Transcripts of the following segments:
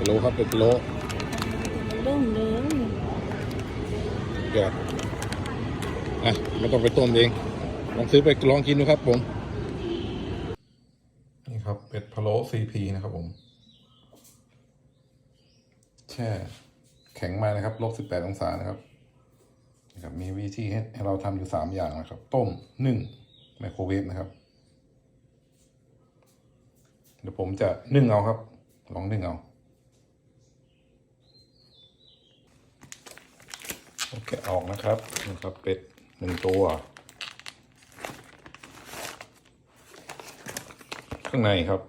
กิโลครับเป็นกิโลเริ่มเหลืองเดือดอะไม่ต้องไปต้มเอง ลองซื้อไปลองกินดูครับผม นี่ครับเป็ดพะโล้ซีพีนะครับผม แช่แข็งมานะครับลบสิบแปดองศานะครับนะครับ มีวิธีให้ให้เราทำอยู่สามอย่างนะครับ ต้มนึ่งไมโครเวฟนะครับ เดี๋ยวผมจะนึ่งเอาครับ ลองนึ่งเอา โอเคออกนะครับนี่ครับเป็ดหนึ่งตัว ข้างในครับ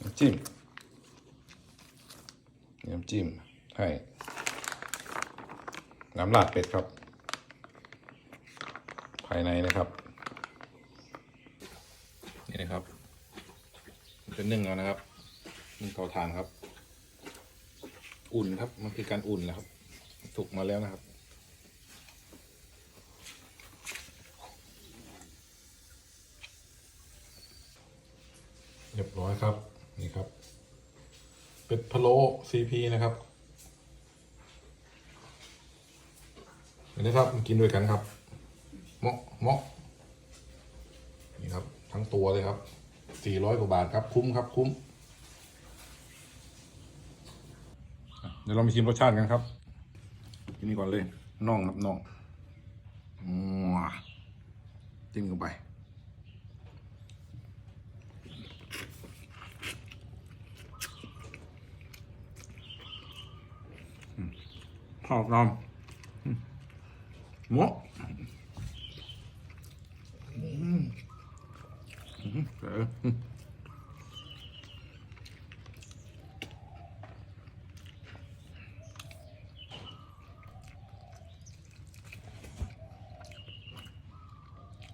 น้ำจิ้มน้ำจิ้มให้น้ำลาดเป็ดครับ ภายในนะครับ นี่นะครับเป็นนึ่งแล้วนะครับนึ่งเตาถ่านครับ อุ่นครับ มันคือการอุ่นนะครับสุกมาแล้วนะครับ เรียบร้อยครับนี่ครับ เป็ดพะโล้ซีพีนะครับนี่นะครับมากินด้วยกันครับเมาะเมาะนี่ครับ ทั้งตัวเลยครับสี่ร้อยกว่าบาทครับคุ้มครับคุ้ม ดี๋ยวเรามาชิมรสชาติกันครับกินนี่ก่อนเลยน่องครับน่องมัวจิ้มลงไปอืมข้าวกรามอืมหมกอืมอืมเจ๋ออื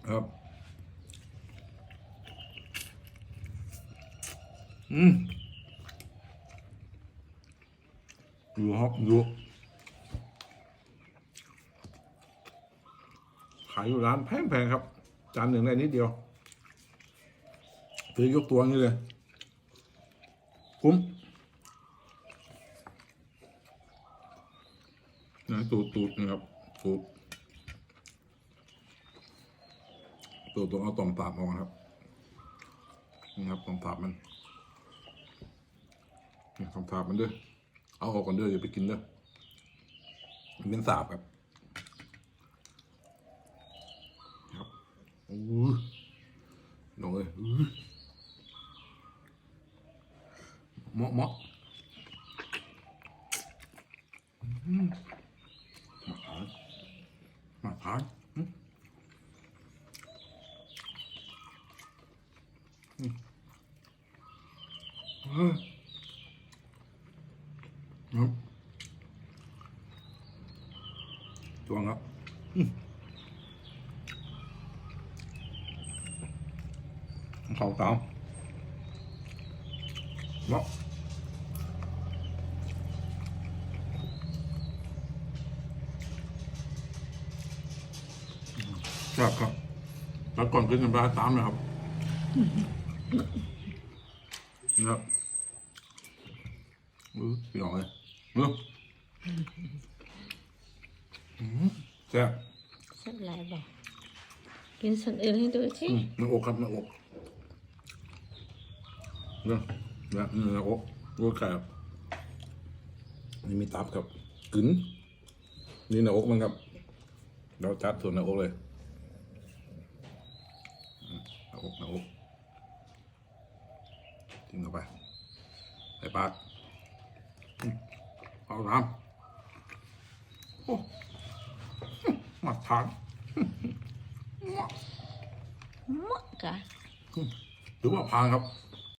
ครับ อืมดูครับดูขายอยู่ร้านแพงๆครับ จานหนึ่งได้นิดเดียวซื้อยกตัวนี้เลย คุ้มนะตูดตูดนะครับตูด ตัวตัวเอาต่อมตาบออกนะครับนี่ครับต่อมตาบมันนี่ต่อมตาบมันด้วยเอาออกก่อนเด้ออย่าไปกินด้อมันเป็นสาบครับครับอู้ลงเลยอู้เหมาะเหมาะอืมมาทานมาทานอืม ครับจวงครับอืมข้าวเตาเนาะครับครับแล้วก่อนขึ้นน้ำปลาตามนะครับ ครับอือพี่น้องเลยเนาะอืมแซ่บสักหลายบอกกินส่วนอื่นให้ดูสิอืมหน้าอกครับหน้าอกเนาะนะนี่หน้าอกรูดไก่ครับนี่มีตับครับกึ๋นนี่หน้าอกมันครับ เราจัดส่วนหน้าอกเลยอืมหน้าอกหน้าอก ทิ้งเข้าไปใส่ปากอืมเอาน้ำโอ้มาทานเหมาะกะหรือว่าพางครับ